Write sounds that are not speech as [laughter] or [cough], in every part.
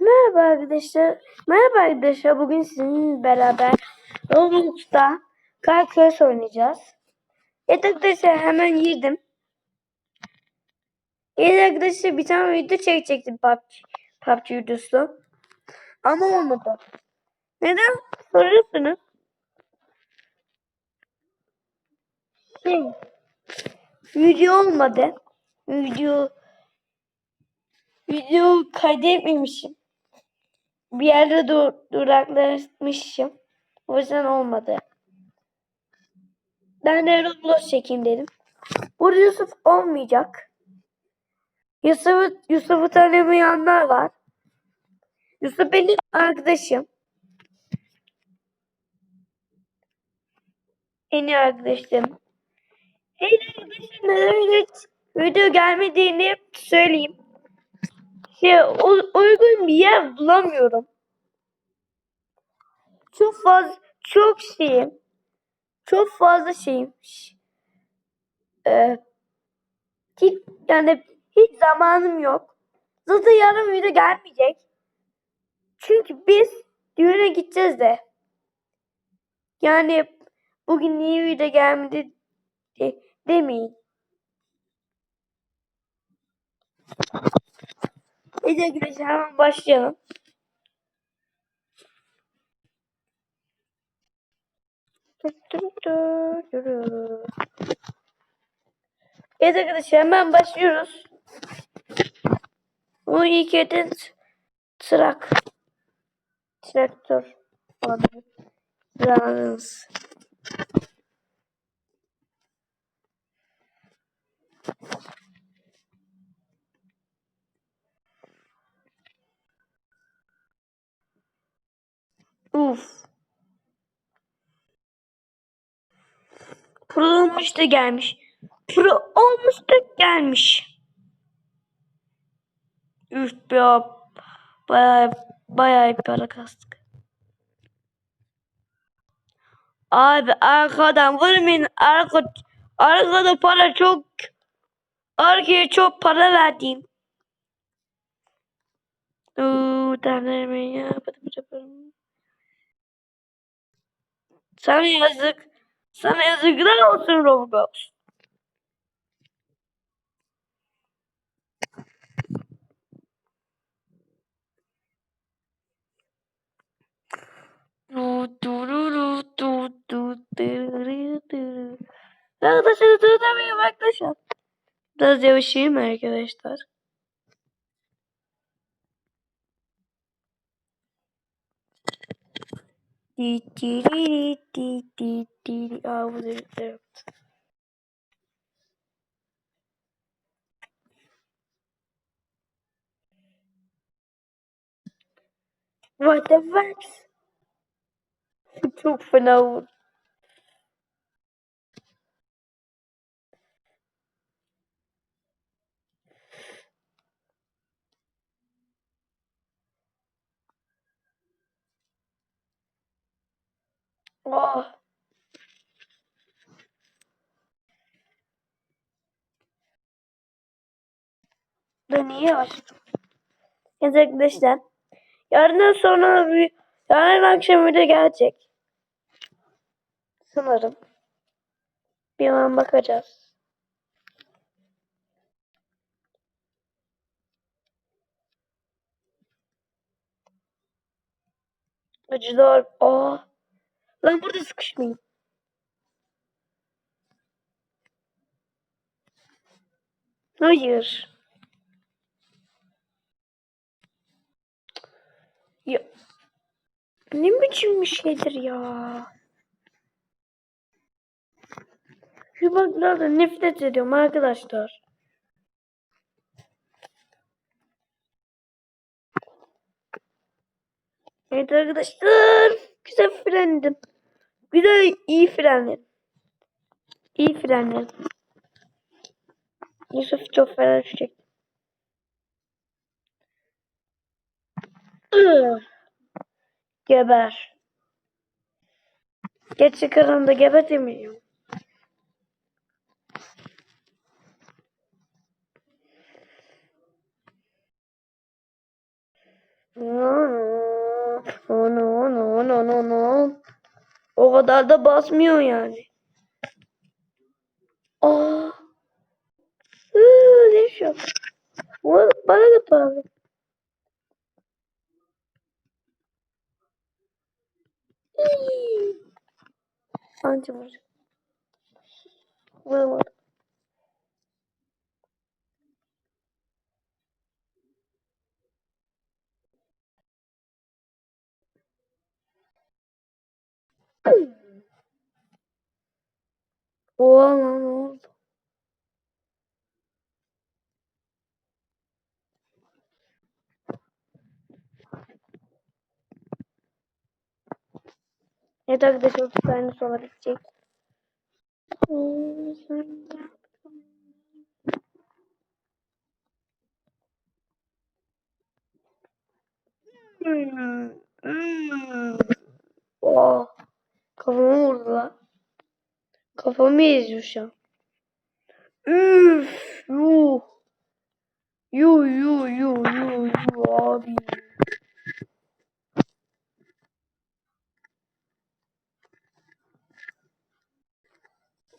Merhaba arkadaşlar. Merhaba arkadaşlar. Bugün sizinle beraber Roblox'ta Crash oynayacağız. Evet arkadaşlar hemen girdim. Evet arkadaşlar bir tane video çekecektim PUBG, PUBG videosu. Ama olmadı. Neden? Soruyorsunuz. Şey, video olmadı. Video video kaydetmemişim. Bir yerde dur duraklaşmışım. O yüzden olmadı. Ben de Roblox çekeyim dedim. Burada Yusuf olmayacak. Yusuf'u Yusuf'u tanımayanlar var. Yusuf benim arkadaşım. En iyi arkadaşım. Hey arkadaşım neden video gelmediğini söyleyeyim. Şey, u- uygun bir yer bulamıyorum. Çok fazla çok şeyim. Çok fazla şeyim. Ee, hiç, yani hiç zamanım yok. Zaten yarın video gelmeyecek. Çünkü biz düğüne gideceğiz de. Yani bugün niye video gelmedi de, demeyin. Hadi arkadaşlar hemen başlayalım. Evet arkadaşlar hemen başlıyoruz. Bu adet trak. Traktör. olabilir. Pro olmuş da gelmiş. Pro olmuş da gelmiş. Üf be. Bayağı, bayağı para kastık. Abi arkadan vurmayın. Arka, arkada para çok. Arkaya çok para verdim. Uuu tanrım ya. Sana yazık. Sana yazıklar olsun Roblox. Arkadaşlar durdurmayayım arkadaşlar. Biraz yavaşayım arkadaşlar. I was there. What the fuck? It took for now. Oh. Da niye var? Evet arkadaşlar. Yarından sonra bir yarın akşam video gelecek. Sanırım. Bir an bakacağız. Acılar. Aa. Lan burada sıkışmayayım. Hayır. Ya. Ne biçim bir şeydir ya. Şu buglardan nefret ediyorum arkadaşlar. Evet arkadaşlar. Güzel frenledim. Güzel iyi frenledim. İyi frenledim. Yusuf çok fena düşecek. Geber. Geç çıkarında geber demiyorum. Kadar da basmıyor yani. Aa. Hıı, ne şu? Bu- Bana da para. İyi. Anca vur. Vuramadım. Oha lan ne oldu? Evet arkadaşlar bir tane sonra bitecek. Hmm. Hmm. Oh. Kafamı vurdu. Kafamı eziyor şu an. Üf. Yuh. Yuh yuh yuh yuh yuh abi.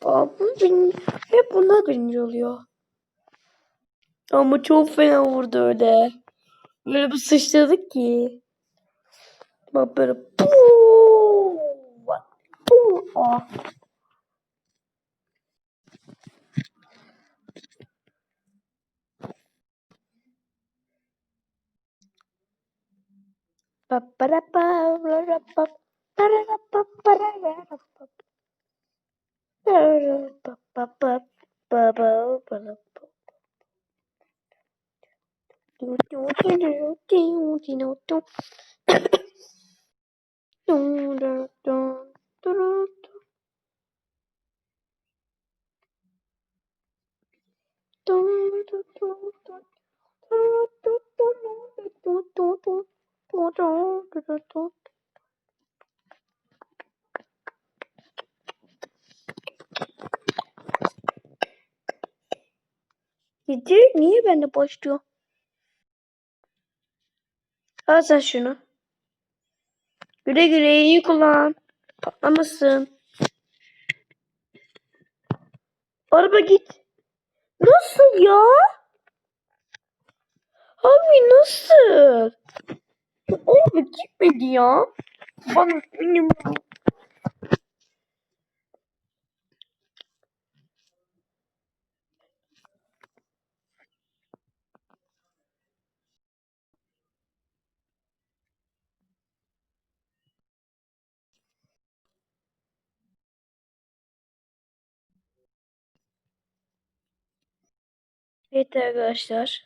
Abi bin, hep bunlar birinci oluyor. Ama çok fena vurdu öyle. Böyle bir sıçradık ki. Bak böyle puu, bak, 我巴拉巴巴拉巴巴拉巴巴拉巴巴巴巴巴巴巴巴巴巴巴嘟嘟嘟嘟嘟嘟嘟嘟嘟嘟嘟嘟嘟嘟 Gece niye bende başlıyor? Al sen şunu. Güle güle iyi kullan. Patlamasın. Araba git. Nasıl ya? Abi nasıl? Araba gitmedi ya. Bana benim Evet arkadaşlar.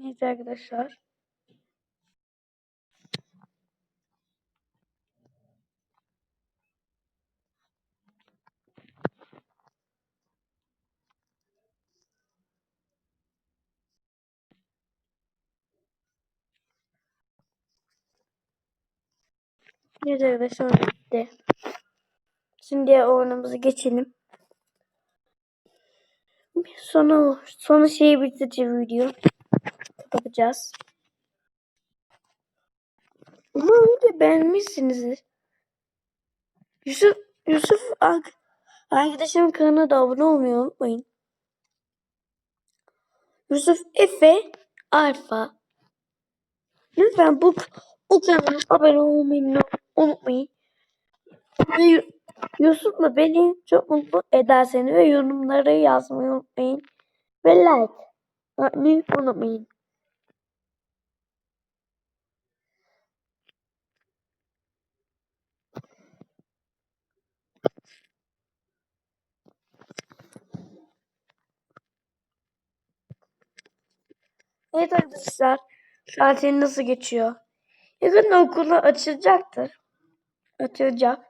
Evet arkadaşlar. Evet arkadaşlar bitti. Şimdi oyunumuza geçelim. Sonra sonra şeyi bitireceğim video. Kapatacağız. Ama öyle beğenmişsinizdir. Yusuf Yusuf arkadaşımın kanalına da abone olmayı unutmayın. Yusuf Efe Alfa. Lütfen bu o kanala abone olmayı unutmayın. Ve Yusuf'la beni çok mutlu ederseniz ve yorumları yazmayı unutmayın. Ve like atmayı unutmayın. Evet arkadaşlar. Tatil nasıl geçiyor? Yakında okullar açılacaktır. Açılacak.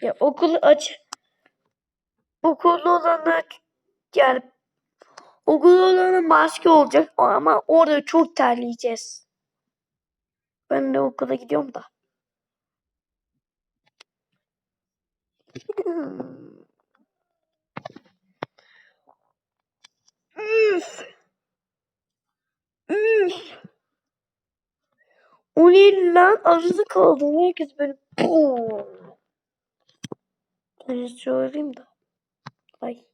Ya okul aç okulda olanlar yani okulda olanın maske olacak ama orada çok terleyeceğiz. Ben de okula gidiyorum da. [laughs] Üf. Üf. O ne lan? Arızı kaldı. Herkes böyle. Ben söyleyeyim de. Ay.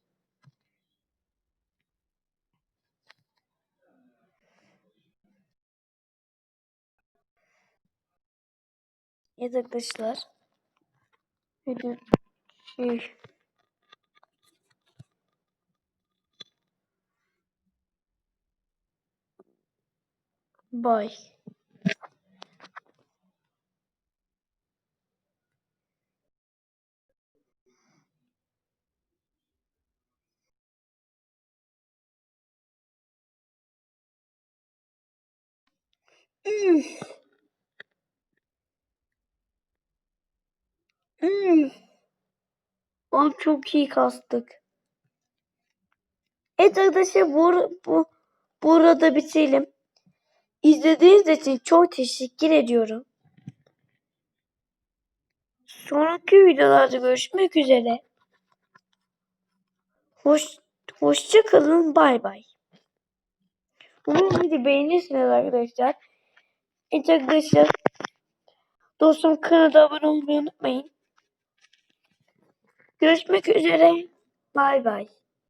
Evet arkadaşlar. Video şey. Bye. Üf. Üf. Abi çok iyi kastık. Evet arkadaşlar bu, bu burada bitirelim. İzlediğiniz için çok teşekkür ediyorum. Sonraki videolarda görüşmek üzere. Hoş, hoşça kalın. Bay bay. Umarım video beğenirsiniz arkadaşlar. Evet arkadaşlar. Dostum kanala abone olmayı unutmayın. Görüşmek üzere. Bay bay.